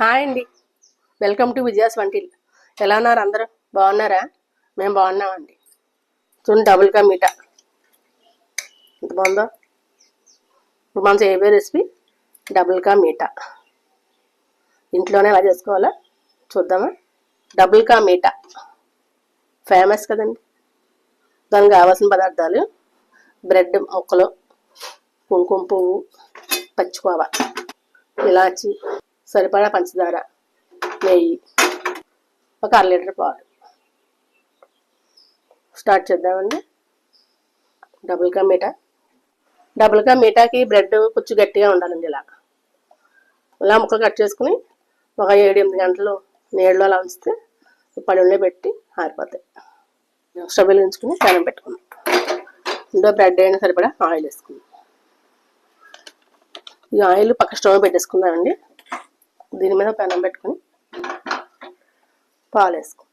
Hi అండి. Welcome to Vijaya's until ఎలా ఉన్నారు అందరూ? బాగున్నారా? మేము బాగున్నామండి. చూడండి డబుల్ కా మీఠా ఎంత బాగుందో? ఇప్పుడు మనం చేయబోయే రెసిపీ డబుల్ కా మీఠా ఇంట్లోనే ఎలా చేసుకోవాలో? చూద్దామా? డబుల్ కా మీఠా ఫేమస్ కదండి. దానికి కావాల్సిన పదార్థాలు బ్రెడ్ ముక్కలు కుంకుమ పువ్వు పచ్చికోవ ఇలాచి సరిపడా పంచదార నెయ్యి ఒక అర లీటర్ పాలు. స్టార్ట్ చేద్దామండి. డబుల్ కా మీఠా డబుల్ కా మీఠాకి బ్రెడ్ కొంచెం గట్టిగా ఉండాలండి ఇలా ఇలా ముక్కలు కట్ చేసుకుని ఒక ఏడు ఎనిమిది గంటలు నీళ్ళు అలా ఉంచితే పళ్ళెంలో పెట్టి ఆరిపోతాయి. స్టవ్ వెలిగించుకుని పెనం పెట్టుకున్నాం ఇందులో బ్రెడ్ అయినా సరిపడా ఆయిల్ వేసుకుందాం. ఈ ఆయిల్ పక్క స్టవ్ పెట్టేసుకుందామండి. దీని మీద పెనం పెట్టుకుని పాలు వేసుకో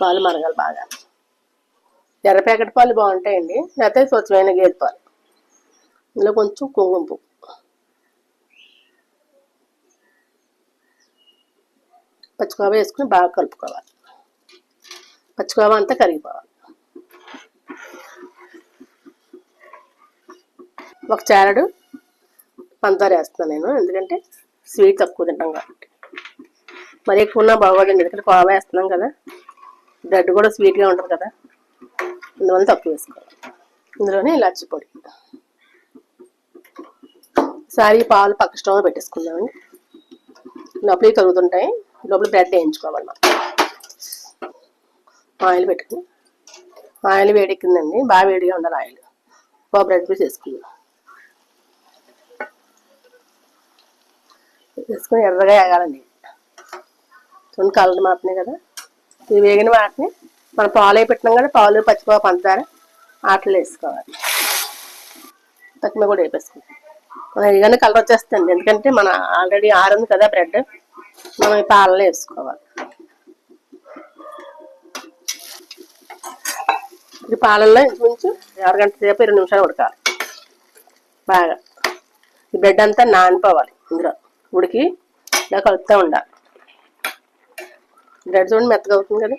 పాలు మరగాలి బాగా. ఎర్ర ప్యాకెట్ పాలు బాగుంటాయండి లేకపోతే స్వచ్ఛమైన గేదె పాలు. ఇందులో కొంచెం కుంకుమ పువ్వు. పచ్చికోవా వేసుకుని బాగా కలుపుకోవాలి. పచ్చికోవా అంతా కరిగిపోవాలి. ఒక చారడు పంచదార వేస్తున్నాను నేను. ఎందుకంటే స్వీట్ తక్కువ తింటాం కాబట్టి. మరి ఎక్కువ ఉన్నా బాగోదండి ఎందుకంటే కోవ వేస్తున్నాం కదా. బ్రెడ్ కూడా స్వీట్గా ఉంటుంది కదా. అందువల్ల తక్కువ వేసుకోవాలి. ఇందులోనే ఇలాచి పొడి. సారీ పాలు పక్క స్టవ్ పెట్టేసుకుందామండి. లోపలి కరుగుతుంటాయి లోపల బ్రెడ్ వేయించుకోవాలి మనం. ఆయిల్ పెట్టుకుని. ఆయిల్ వేడెక్కిందండి. బాగా వేడిగా ఉండాలి ఆయిల్. ఒక బ్రెడ్ పీస్ వేసుకుందాం. వేసుకొని ఎర్రగా వేగాలండి చూడండి కలర్ మాత్రమే కదా ఇవి వేగిన వాటిని మనం పాలు అయి పెట్టినాం కదా పాలు పచ్చిపో పంచదార ఆటలు వేసుకోవాలి తక్కువ కూడా వేపేసుకుంటాం మనం ఇవన్నీ కలర్ వచ్చేస్తుంది ఎందుకంటే మన ఆల్రెడీ ఆరుంది కదా బ్రెడ్ మనం ఈ పాలలో వేసుకోవాలి ఇది పాలల్లో ఇంచుమించు అరగంట సేపు ఇరవై నిమిషాలు ఉడకాలి బాగా ఈ బ్రెడ్ అంతా నానిపోవాలి ఇందులో ఉడికి ఇలా కలుపుతూ ఉండాలి. బ్రెడ్ చూడండి మెత్తగా అవుతుంది కదా?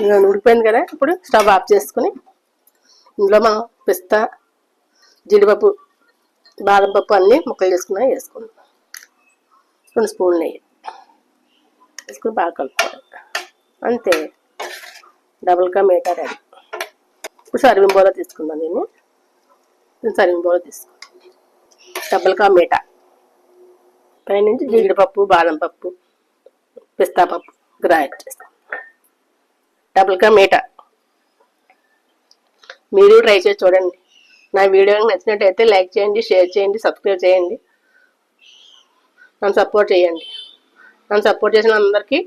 ఇక ఉడికిపోయింది కదా? ఇప్పుడు స్టవ్ ఆఫ్ చేసుకుని ఇందులో మనం పిస్తా జీడిపప్పు బాదం పప్పు అన్నీ ముక్కలు చేసుకున్నా వేసుకుందాం రెండు స్పూన్లు నెయ్యి. వేసుకుని బాగా కలుపుకోవాలి. అంతే. డబుల్ కా మీటా రెడీ ఇప్పుడు సర్వింగ్ బౌల్లో తీసుకుందాం నేను. నేను సర్వింగ్ బౌల్లో తీసుకున్నాను డబుల్ కా మీటా పైనుంచి జీడిపప్పు బాదం పప్పు పిస్తా పప్పు గ్రైండ్ చేస్తాం. డబుల్ కా మీటా మీరు ట్రై చేసి చూడండి. నా వీడియో నచ్చినట్టయితే లైక్ చేయండి షేర్ చేయండి సబ్స్క్రైబ్ చేయండి. నన్ను సపోర్ట్ చేయండి. నన్ను సపోర్ట్ చేసిన అందరికీ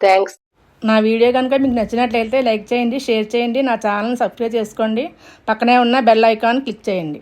థ్యాంక్స్ నా వీడియో కనుక మీకు నచ్చినట్లయితే లైక్ చేయండి షేర్ చేయండి నా ఛానల్ని సబ్స్క్రైబ్ చేసుకోండి. పక్కనే ఉన్న బెల్ ఐకాన్ క్లిక్ చేయండి.